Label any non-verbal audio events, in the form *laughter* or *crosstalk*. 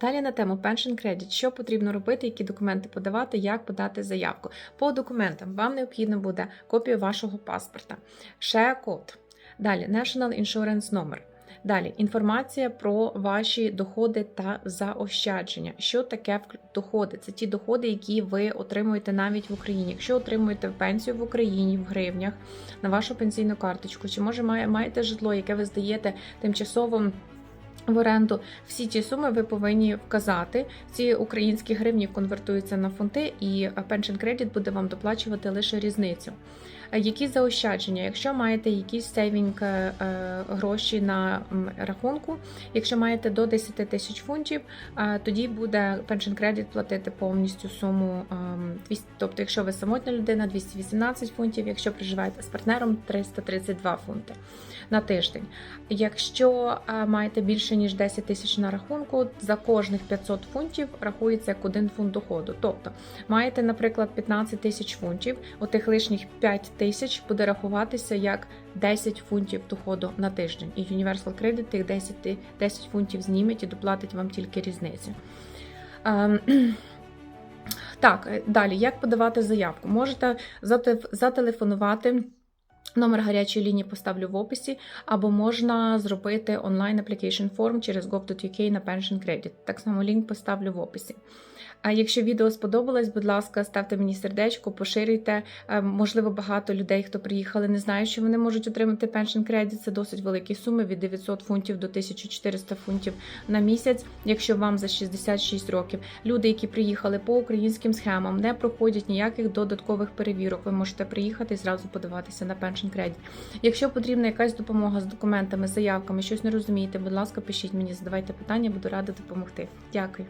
Далі на тему Pension Credit. Що потрібно робити, які документи подавати, як подати заявку. По документам вам необхідно буде копія вашого паспорта, ще код. Далі National Insurance номер. Далі інформація про ваші доходи та заощадження. Що таке доходи? Це ті доходи, які ви отримуєте навіть в Україні. Якщо отримуєте пенсію в Україні в гривнях на вашу пенсійну карточку, чи може має- маєте житло, яке ви здаєте тимчасово. В оренду всі ті суми ви повинні вказати. Ці українські гривні конвертуються на фунти, і е, Pension Credit буде вам доплачувати лише різницю. Е, Які заощадження? Якщо маєте якісь сейвінг е, е, гроші на рахунку, якщо маєте до 10 тисяч фунтів, е, тоді буде Pension Credit платити повністю суму. 200, тобто, якщо ви самотня людина, 218 фунтів, якщо проживаєте з партнером, 332 фунти на тиждень. Якщо е, маєте більше ніж 10 тисяч на рахунку, за кожних 500 фунтів рахується як один фунт доходу. Тобто маєте, наприклад, 15 тисяч фунтів, отих лишніх 5 тисяч буде рахуватися як 10 фунтів доходу на тиждень. І Universal Credit тих 10, 10 фунтів зніметь і доплатить вам тільки різницю. Ем, *clears throat* Так, далі, як подавати заявку? Можете зателефонувати. Номер гарячої лінії поставлю в описі, або можна зробити онлайн application form через gov.uk на Pension Credit. Так само лінк поставлю в описі. А якщо відео сподобалось, будь ласка, ставте мені сердечко, поширюйте. Е, Можливо, багато людей, хто приїхали, не знають, що вони можуть отримати Pension Credit. Це досить великі суми від 900 фунтів до 1400 фунтів на місяць, якщо вам за 66 років. Люди, які приїхали по українським схемам, не проходять ніяких додаткових перевірок. Ви можете приїхати і зразу подаватися на Pension Credit. Якщо потрібна якась допомога з документами, заявками, щось не розумієте, будь ласка, пишіть мені, задавайте питання, буду рада допомогти. Дякую.